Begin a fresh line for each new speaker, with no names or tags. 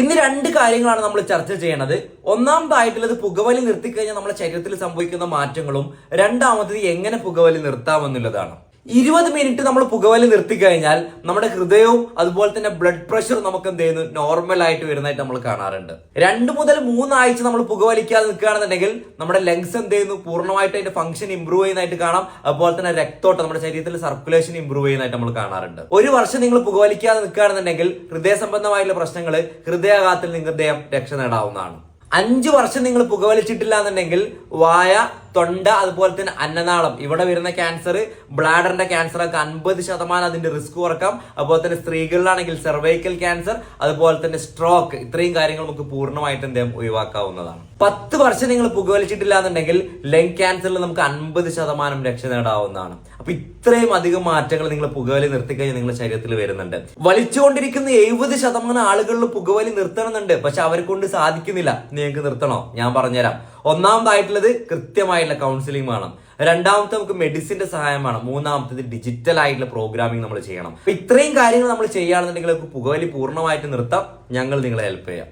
ഇന്ന് രണ്ട് കാര്യങ്ങളാണ് നമ്മൾ ചർച്ച ചെയ്യണത്. ഒന്നാമതായിട്ടുള്ളത് പുകവലി നിർത്തിക്കഴിഞ്ഞാൽ നമ്മുടെ ശരീരത്തിൽ സംഭവിക്കുന്ന മാറ്റങ്ങളും രണ്ടാമത്തത് എങ്ങനെ പുകവലി നിർത്താമെന്നുള്ളതാണ്. ഇരുപത് മിനിറ്റ് നമ്മൾ പുകവലി നിർത്തിക്കഴിഞ്ഞാൽ നമ്മുടെ ഹൃദയവും അതുപോലെ തന്നെ ബ്ലഡ് പ്രഷറും നമുക്ക് എന്ത് ചെയ്യുന്നു? നോർമൽ ആയിട്ട് വരുന്നതായിട്ട് നമ്മൾ കാണാറുണ്ട്. രണ്ട് മുതൽ മൂന്നാഴ്ച നമ്മൾ പുകവലിക്കാതെ നിൽക്കുകയാണെന്നുണ്ടെങ്കിൽ നമ്മുടെ ലങ്സ് എന്ത് ചെയ്യുന്നു? പൂർണമായിട്ട് അതിന്റെ ഫംഗ്ഷൻ ഇംപ്രൂവ് ചെയ്യുന്നതായിട്ട് കാണാം. അതുപോലെ തന്നെ രക്തോട്ടം നമ്മുടെ ശരീരത്തിൽ സർക്കുലേഷൻ ഇംപ്രൂവ് ചെയ്യുന്നതായിട്ട് നമ്മൾ കാണാറുണ്ട്. ഒരു വർഷം നിങ്ങൾ പുകവലിക്കാതെ നിൽക്കുകയാണെന്നുണ്ടെങ്കിൽ ഹൃദയ സംബന്ധമായിട്ടുള്ള പ്രശ്നങ്ങൾ ഹൃദയാഘാതത്തിൽ നിങ്ങൾ ഹൃദയം രക്ഷ നേടാവുന്നതാണ്. അഞ്ച് വർഷം നിങ്ങൾ പുകവലിച്ചിട്ടില്ല എന്നുണ്ടെങ്കിൽ വായ തൊണ്ട അതുപോലെ തന്നെ അന്നനാളം. ഇവിടെ വരുന്ന ക്യാൻസർ ബ്ലാഡറിന്റെ ക്യാൻസർ ഒക്കെ അൻപത് ശതമാനം അതിന്റെ റിസ്ക് കുറക്കാം. അതുപോലെ തന്നെ സ്ത്രീകളിലാണെങ്കിൽ സെർവൈക്കൽ ക്യാൻസർ അതുപോലെ തന്നെ സ്ട്രോക്ക് ഇത്രയും കാര്യങ്ങൾ നമുക്ക് പൂർണമായിട്ട് എന്തെങ്കിലും ഒഴിവാക്കാവുന്നതാണ്. പത്ത് വർഷം നിങ്ങൾ പുകവലിച്ചിട്ടില്ല എന്നുണ്ടെങ്കിൽ ലങ് ക്യാൻസറിൽ നമുക്ക് അൻപത് ശതമാനം രക്ഷ നേടാവുന്നതാണ്. അപ്പൊ ഇത്രയും അധികം മാറ്റങ്ങൾ നിങ്ങൾ പുകവലി നിർത്തിക്കഴിഞ്ഞാൽ നിങ്ങളുടെ ശരീരത്തിൽ വരുന്നുണ്ട്. വലിച്ചുകൊണ്ടിരിക്കുന്ന എഴുപത് ശതമാനം ആളുകളിൽ പുകവലി നിർത്തണമെന്നുണ്ട്. പക്ഷെ അവരെ കൊണ്ട് സാധിക്കുന്നില്ല. നിങ്ങൾക്ക് നിർത്തണോ? ഞാൻ പറഞ്ഞുതരാം. ഒന്നാമതായിട്ടുള്ളത് കൃത്യമായിട്ടുള്ള കൗൺസിലിംഗ് വേണം. രണ്ടാമത്തെ നമുക്ക് മെഡിസിന്റെ സഹായം വേണം. മൂന്നാമത്തത് ഡിജിറ്റൽ ആയിട്ടുള്ള പ്രോഗ്രാമിംഗ് നമ്മൾ ചെയ്യണം. ഇത്രയും കാര്യങ്ങൾ നമ്മൾ ചെയ്യുകയാണെന്നുണ്ടെങ്കിൽ പുകവലി പൂർണമായിട്ട് നിർത്താം. ഞങ്ങൾ നിങ്ങളെ ഹെൽപ്പ് ചെയ്യാം.